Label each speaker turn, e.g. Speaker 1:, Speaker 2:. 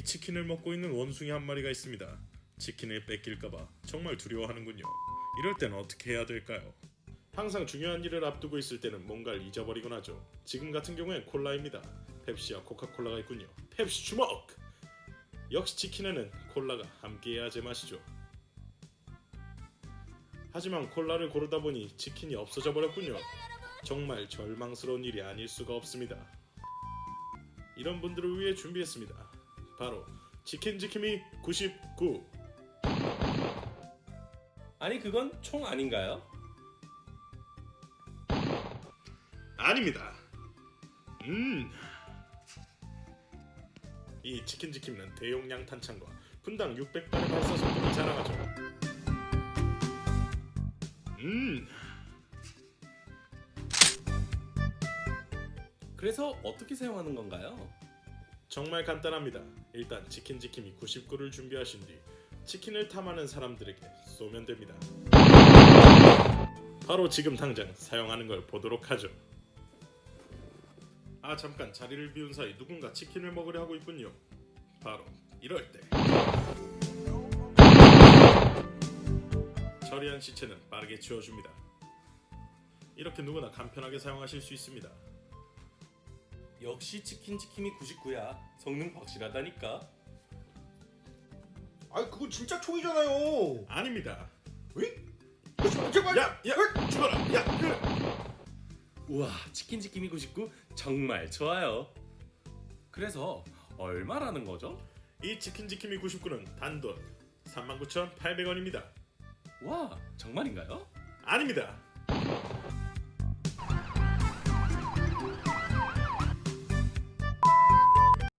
Speaker 1: 이 치킨을 먹고 있는 원숭이 한 마리가 있습니다. 치킨을 뺏길까봐 정말 두려워하는군요. 이럴 때는 어떻게 해야 될까요? 항상 중요한 일을 앞두고 있을 때는 뭔가를 잊어버리곤 하죠. 지금 같은 경우엔 콜라입니다. 펩시와 코카콜라가 있군요. 펩시 주먹! 역시 치킨에는 콜라가 함께해야 제맛이죠. 하지만 콜라를 고르다 보니 치킨이 없어져 버렸군요. 정말 절망스러운 일이 아닐 수가 없습니다. 이런 분들을 위해 준비했습니다. 바로 치킨 지킴이 99.
Speaker 2: 아니 그건 총 아닌가요?
Speaker 1: 아닙니다. 음. 이 치킨 지킴이는 대용량 탄창과 분당 600발의 발사 속도를 자랑하죠. 음.
Speaker 2: 그래서 어떻게 사용하는 건가요?
Speaker 1: 정말 간단합니다. 일단 치킨 지킴이 99를 준비하신 뒤 치킨을 탐하는 사람들에게 쏘면 됩니다. 바로 지금 당장 사용하는 걸 보도록 하죠. 아 잠깐 자리를 비운 사이 누군가 치킨을 먹으려 하고 있군요. 바로 이럴 때 처리한 시체는 빠르게 치워줍니다. 이렇게 누구나 간편하게 사용하실 수 있습니다.
Speaker 2: 역시 치킨 지킴이 99야. 성능 확실하다니까.
Speaker 3: 아니 그건 진짜 총이잖아요.
Speaker 1: 아닙니다.
Speaker 3: 왜? 제발.
Speaker 1: 야, 야, 죽어라, 야, 야.
Speaker 2: 우와 치킨 지킴이 99 정말 좋아요. 그래서 얼마라는 거죠?
Speaker 1: 이 치킨 지킴이 99는 단돈 39,800원입니다.
Speaker 2: 와 정말인가요?
Speaker 1: 아닙니다.